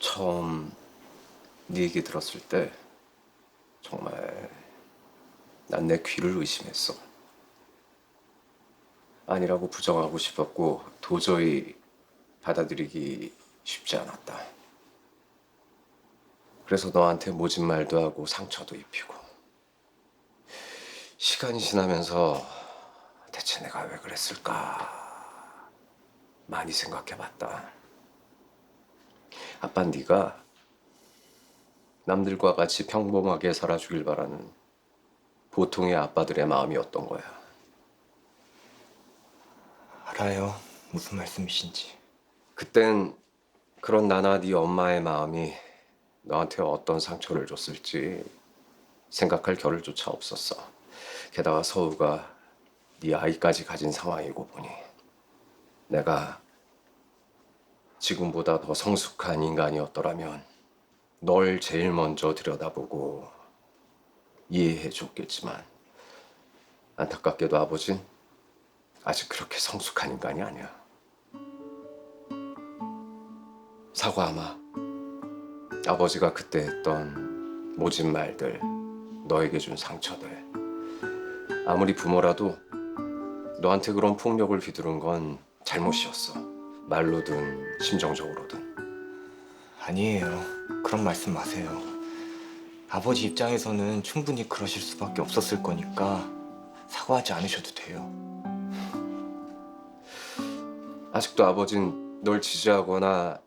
처음 네 얘기 들었을 때 정말 난 내 귀를 의심했어. 아니라고 부정하고 싶었고 도저히 받아들이기 쉽지 않았다. 그래서 너한테 모진 말도 하고 상처도 입히고 시간이 지나면서 대체 내가 왜 그랬을까 많이 생각해 봤다. 아빠 네가 남들과 같이 평범하게 살아주길 바라는 보통의 아빠들의 마음이었던 거야. 알아요. 무슨 말씀이신지. 그땐 그런 나나 네 엄마의 마음이 너한테 어떤 상처를 줬을지 생각할 겨를조차 없었어. 게다가 서우가 네 아이까지 가진 상황이고 보니 내가 지금보다 더 성숙한 인간이었더라면 널 제일 먼저 들여다보고 이해해 줬겠지만 안타깝게도 아버진 아직 그렇게 성숙한 인간이 아니야. 사과하마. 아버지가 그때 했던 모진 말들, 너에게 준 상처들. 아무리 부모라도 너한테 그런 폭력을 휘두른 건 잘못이었어. 말로든 심정적으로든. 아니에요. 그런 말씀 마세요. 아버지 입장에서는 충분히 그러실 수밖에 없었을 거니까 사과하지 않으셔도 돼요. 아직도 아버진 널 지지하거나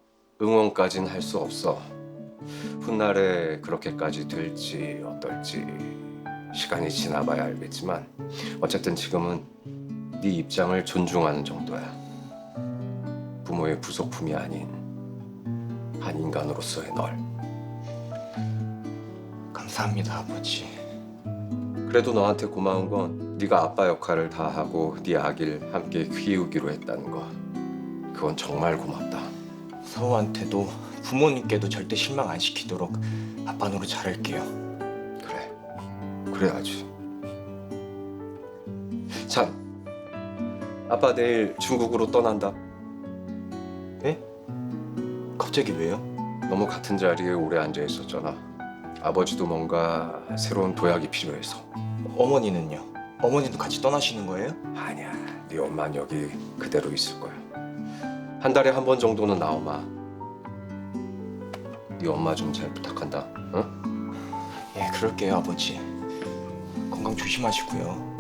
응원까진 할 수 없어. 훗날에 그렇게까지 될지 어떨지 시간이 지나봐야 알겠지만 어쨌든 지금은 네 입장을 존중하는 정도야. 부모의 부속품이 아닌 한 인간으로서의 널. 감사합니다, 아버지. 그래도 너한테 고마운 건 네가 아빠 역할을 다 하고 네 아기를 함께 키우기로 했다는 거. 그건 정말 고맙다. 서우한테도 부모님께도 절대 실망 안 시키도록 아빠 노릇 잘할게요. 그래. 그래야지. 참. 아빠 내일 중국으로 떠난다. 네? 갑자기 왜요? 너무 같은 자리에 오래 앉아 있었잖아. 아버지도 뭔가 새로운 도약이 필요해서. 어머니는요? 어머니도 같이 떠나시는 거예요? 아니야. 네 엄마는 여기 그대로 있을 거야. 한 달에 한 번 정도는 나오마. 네 엄마 좀 잘 부탁한다. 응? 예, 그럴게요, 아버지. 건강 조심하시고요.